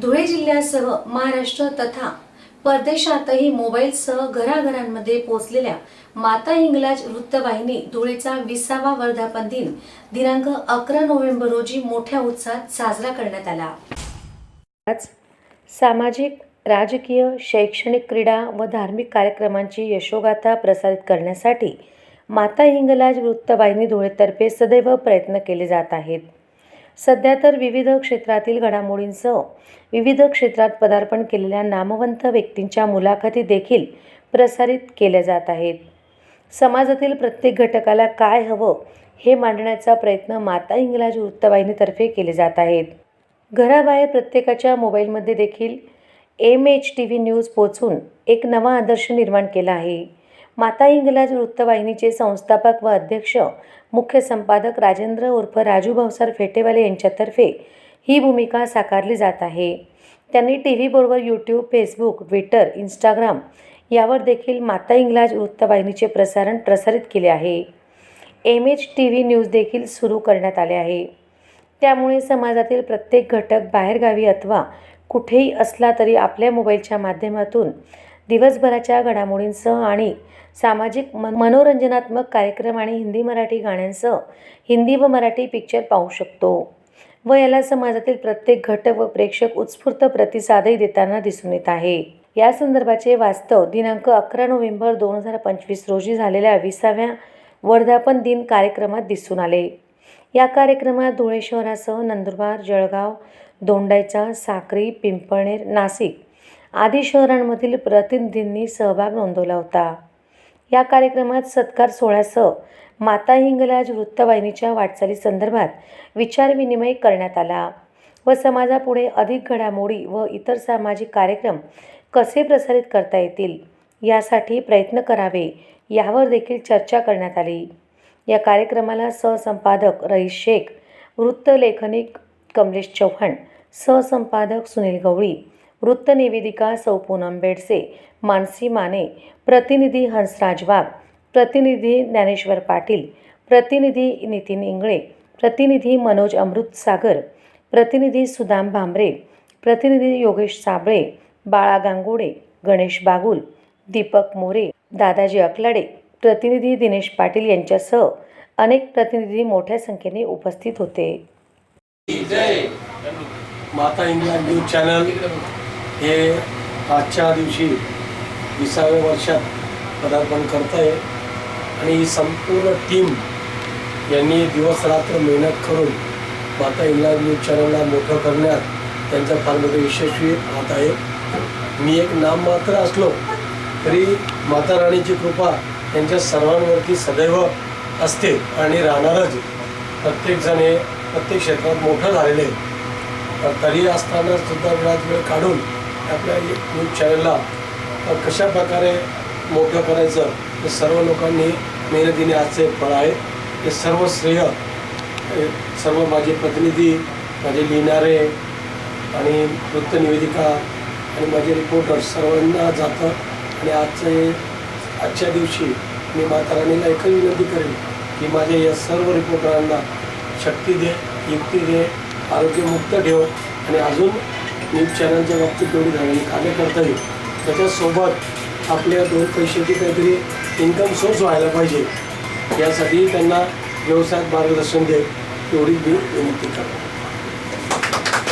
धुळे जिल्ह्यासह महाराष्ट्र तथा परदेशातही मोबाईलसह घराघरांमध्ये पोहोचलेल्या माता हिंगलाज वृत्तवाहिनी धुळेचा विसावा वर्धापन दिन दिनांक अकरा नोव्हेंबर रोजी मोठ्या उत्साहात साजरा करण्यात आला. आज सामाजिक राजकीय शैक्षणिक क्रीडा व धार्मिक कार्यक्रमांची यशोगाथा प्रसारित करण्यासाठी माता हिंगलाज वृत्तवाहिनी धुळेतर्फे सदैव प्रयत्न केले जात आहेत. सध्या तर विविध क्षेत्रातील घडामोडींसह विविध क्षेत्रात पदार्पण केलेल्या नामवंत व्यक्तींच्या मुलाखती देखील प्रसारित केल्या जात आहेत. समाजातील प्रत्येक घटकाला काय हवं हे मांडण्याचा प्रयत्न माता इंग्रज वृत्तवाहिनीतर्फे केले जात आहेत. घराबाहेर प्रत्येकाच्या मोबाईलमध्ये देखील M H T V news पोचून एक नवा आदर्श निर्माण केला आहे. माता इंग्लज वृत्तवाहिनीचे संस्थापक व अध्यक्ष मुख्य संपादक राजेंद्र उर्फ राजू भावसार फेटेवाले यांच्यातर्फे ही भूमिका साकारली जात आहे. त्यांनी टी व्हीबरोबर यूट्यूब फेसबुक ट्विटर इंस्टाग्राम यावर देखील माता इंग्लाज वृत्तवाहिनीचे प्रसारण प्रसारित केले आहे. M H T V news देखील सुरू करण्यात आले आहे. त्यामुळे समाजातील प्रत्येक घटक बाहेरगावी अथवा कुठेही असला तरी आपल्या मोबाईलच्या माध्यमातून दिवसभराच्या घडामोडींसह आणि सामाजिक मन मनोरंजनात्मक कार्यक्रम आणि हिंदी मराठी गाण्यांसह हिंदी व मराठी पिक्चर पाहू शकतो व याला समाजातील प्रत्येक घटक व प्रेक्षक उत्स्फूर्त प्रतिसादही देताना दिसून येत आहे. या संदर्भाचे वास्तव दिनांक अकरा नोव्हेंबर दोन हजार पंचवीस रोजी झालेल्या विसाव्या वर्धापन दिन कार्यक्रमात दिसून आले. या कार्यक्रमात धुळे शहरासह नंदुरबार जळगाव दोंडायचा साक्री पिंपळनेर नाशिक आदी शहरांमधील प्रतिनिधींनी सहभाग नोंदवला होता. या कार्यक्रमात सत्कार सोहळ्यासह माता हिंगलाज वृत्तवाहिनीच्या वाटचालीसंदर्भात विचारविनिमय करण्यात आला व समाजापुढे अधिक घडामोडी व इतर सामाजिक कार्यक्रम कसे प्रसारित करता येतील यासाठी प्रयत्न करावे यावर देखील चर्चा करण्यात आली. या कार्यक्रमाला सहसंपादक रईस शेख वृत्तलेखनिक कमलेश चव्हाण सहसंपादक सुनील गवळी वृत्तनिवेदिका सौ पूनम बेडसे मानसी माने प्रतिनिधी हंसराज वाघ प्रतिनिधी ज्ञानेश्वर पाटील प्रतिनिधी नितीन इंगळे प्रतिनिधी मनोज अमृत सागर प्रतिनिधी सुदाम भांबरे प्रतिनिधी योगेश साबळे बाळा गांगोडे गणेश बागुल दीपक मोरे दादाजी अकलाडे प्रतिनिधी दिनेश पाटील यांच्यासह अनेक प्रतिनिधी मोठ्या संख्येने उपस्थित होते. माता इंडिया न्यूज चॅनल. हे आजच्या दिवशी विसाव्या वर्षात पदार्पण करत आहे आणि ही संपूर्ण टीम यांनी दिवस रात्र मेहनत करून माता इंग्लंड न्यूज चॅनलला मोठं करण्यात त्यांचा फार मोठं यशस्वी हात आहे. मी एक नाम मात्र असलो तरी माता राणीची कृपा त्यांच्या सर्वांवरती सदैव असते आणि राहणारच. प्रत्येकजण हे प्रत्येक क्षेत्रात मोठं झालेलं आहे. तरी असताना सुद्धा वेळात वेळ काढून आपल्या न्यूज चॅनलला कशा प्रकारे मोठं करायचं हे सर्व लोकांनी मेहनतीने आजचे फळ आहे. हे सर्व श्रेय सर्व माझे प्रतिनिधी माझे लिहिणारे आणि वृत्तनिवेदिका आणि माझे रिपोर्टर सर्वांना जातं. आणि आजचे आजच्या दिवशी मी माता राणीला एकच विनंती करेन की माझ्या या सर्व रिपोर्टरांना शक्ती दे युक्ती दे आरोग्यमुक्त ठेव आणि अजून न्यूज चॅनलच्या बाबतीत तेवढी झालेली कार्य करता येईल. त्याच्यासोबत आपल्या दोन पैशाची काहीतरी इन्कम सोर्स व्हायला पाहिजे यासाठी त्यांना व्यवसायात मार्गदर्शन दे एवढी मी विनंती करतो.